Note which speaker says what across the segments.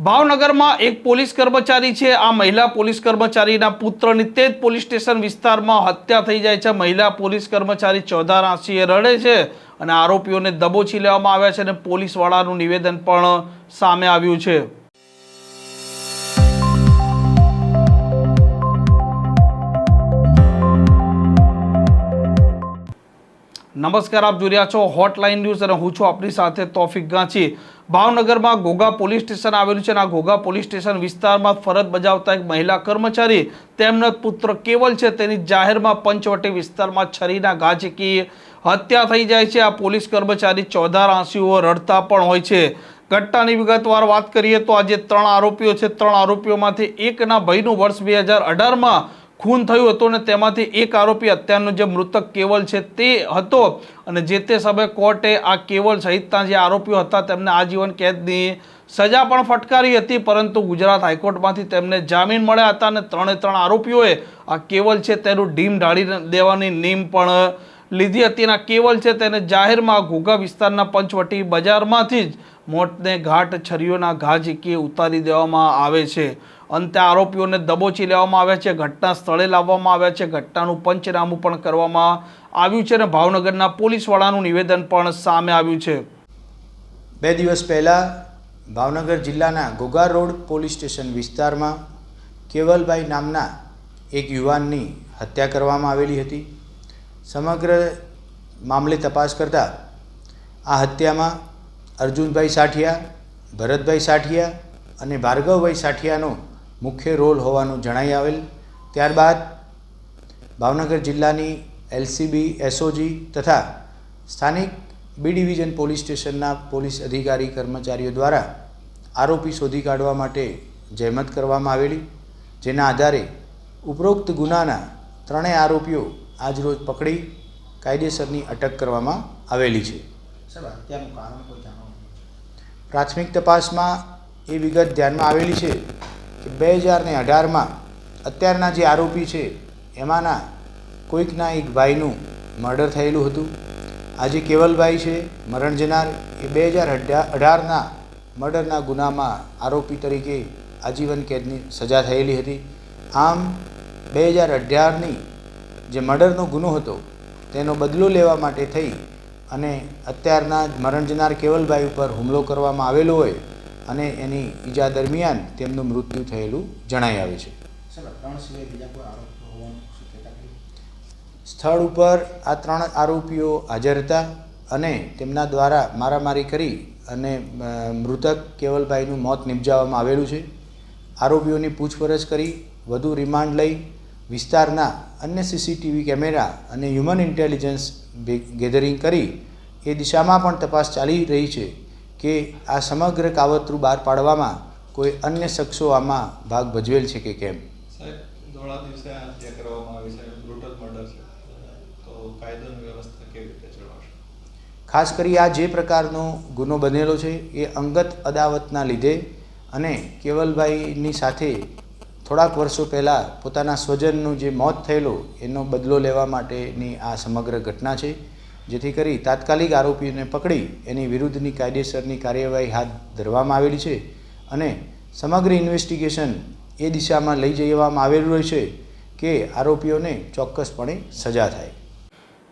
Speaker 1: ભાવનગરમાં એક પોલીસ કર્મચારી છે. આ મહિલા પોલીસ કર્મચારીના પુત્રની તે જ પોલીસ સ્ટેશન વિસ્તારમાં હત્યા થઈ જાય છે. મહિલા પોલીસ કર્મચારી ચૌધાર આંસીએ રડે છે અને આરોપીઓને દબોચી લેવામાં આવ્યા છે અને પોલીસવાળાનું નિવેદન પણ સામે આવ્યું છે. નમસ્કાર, આપ જોઈ રહ્યા છો હોટલાઇન ન્યૂઝ અને હું છું આપની સાથે તોફિક ગાંચી. ભાવનગરમાં ઘોઘા પોલીસ સ્ટેશન આવેલું છે અને આ ઘોઘા પોલીસ સ્ટેશન વિસ્તારમાં ફરજ બજાવતા એક મહિલા કર્મચારી, તેમનો પુત્ર કેવલ છે, તેની જાહેરમાં પંચવટી વિસ્તારમાં છરીના ઘા હત્યા થઈ જાય છે. આ પોલીસ કર્મચારી ચોધાર આંસીઓ રડતા પણ હોય છે. ઘટનાની વિગતવાર વાત કરીએ તો આજે ત્રણ આરોપીઓ છે. ત્રણ આરોપીઓમાંથી એકના ભયનું વર્ષ બે હજાર અઢારમાં ખૂન થયું હતું અને તેમાંથી એક આરોપી અત્યારનો જે મૃતક કેવલ છે તે હતો અને જે તે સમયે કોર્ટે આ કેવલ સહિતના જે આરોપીઓ હતા તેમને આજીવન કેદની સજા પણ ફટકારી હતી, પરંતુ ગુજરાત હાઈકોર્ટમાંથી તેમને જામીન મળ્યા હતા અને ત્રણે ત્રણ આરોપીઓએ આ કેવલ છે તેનું ડીમ ઢાળી દેવાની નીમ પણ લીધી હતી અને આ કેવલ છે તેને જાહેરમાં ઘોઘા વિસ્તારના પંચવટી બજારમાંથી જ મોતને ઘાટ છરીઓના ઘા ઝીકી ઉતારી દેવામાં આવે છે. અંતે આરોપીઓને દબોચી લેવામાં આવ્યા છે, ઘટના સ્થળે લાવવામાં આવ્યા છે, ઘટનાનું પંચનામું પણ કરવામાં આવ્યું છે અને ભાવનગરના પોલીસવાળાનું નિવેદન પણ સામે આવ્યું છે.
Speaker 2: બે દિવસ પહેલાં ભાવનગર જિલ્લાના ઘોઘા રોડ પોલીસ સ્ટેશન વિસ્તારમાં કેવલભાઈ નામના એક યુવાનની હત્યા કરવામાં આવેલી હતી. સમગ્ર મામલે તપાસ કરતાં આ હત્યામાં અર્જુનભાઈ સાઠિયા, ભરતભાઈ સાઠિયા અને ભાર્ગવભાઈ સાઠિયાનો મુખ્ય રોલ હોવાનું જણાઈ આવેલ. ત્યારબાદ ભાવનગર જિલ્લાની એલસીબી એસઓજી તથા સ્થાનિક બી ડિવિઝન પોલીસ સ્ટેશનના પોલીસ અધિકારી કર્મચારીઓ દ્વારા આરોપી શોધી કાઢવા માટે જહેમત કરવામાં આવેલી. જેના આધારે ઉપરોક્ત ગુનાના ત્રણેય આરોપીઓ આજરોજ પકડી કાયદેસરની અટક કરવામાં આવેલી છે. પ્રાથમિક તપાસમાં એ વિગત ધ્યાનમાં આવેલી છે. કે બે હજાર ને અઢારમાં અત્યારના જે આરોપી છે, એમાંના કોઈકના એક ભાઈનું મર્ડર થયેલું હતું. આજે કેવલભાઈ છે, મરણ જનાર. એ બે હજાર અઢારના મર્ડરના ગુનામાં આરોપી તરીકે આજીવન કેદની સજા થયેલી હતી. આમ, બે હજાર અઢારની જે મર્ડરનો ગુનો હતો, તેનો બદલો લેવા માટે થઈ અને અત્યારના મરણ જનાર કેવલભાઈ ઉપર હુમલો કરવામાં આવેલો હોય અને એની ઈજા દરમિયાન તેમનું મૃત્યુ થયેલું જણાઈ આવે છે. સ્થળ ઉપર આ ત્રણ આરોપીઓ હાજર હતા અને તેમના દ્વારા મારામારી કરી અને મૃતક કેવલભાઈનું મોત નિપજાવવામાં આવેલું છે. આરોપીઓની પૂછપરછ કરી વધુ રિમાન્ડ લઈ વિસ્તારના અન્ય સીસીટીવી કેમેરા અને હ્યુમન ઇન્ટેલિજન્સ ગેધરિંગ કરી એ દિશામાં પણ તપાસ ચાલી રહી છે. કે આ સમગ્ર કાવતરું બહાર પાડવામાં કોઈ અન્ય શખ્સો આમાં ભાગ ભજવેલ છે કે કેમ? ખાસ કરી આ જે પ્રકારનો ગુનો બનેલો છે એ અંગત અદાવતના લીધે અને કેવલભાઈની સાથે થોડાક વર્ષો પહેલાં પોતાના સ્વજનનું જે મોત થયેલું એનો બદલો લેવા માટેની આ સમગ્ર ઘટના છે. જેથી કરી તાત્કાલિક આરોપીને પકડી એની વિરુદ્ધની કાયદેસરની કાર્યવાહી હાથ ધરવામાં આવેલી છે અને સમગ્ર ઇન્વેસ્ટિગેશન એ દિશામાં લઈ જવામાં આવેલું છે કે આરોપીઓને ચોક્કસપણે સજા થાય.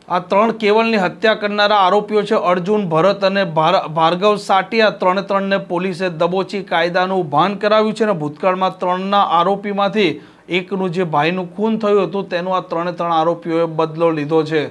Speaker 1: આ ત્રણ કેવલની હત્યા કરનારા આરોપીઓ છે અર્જુન ભરત અને ભાર- ભાર્ગવ સાટિયા ત્રણે ત્રણને પોલીસે દબોચી કાયદાનું ભાન કરાવ્યું છે અને ભૂતકાળમાં ત્રણના આરોપીમાંથી એકનું જે ભાઈનું ખૂન થયું હતું તેનું આ ત્રણે ત્રણ આરોપીઓએ બદલો લીધો છે.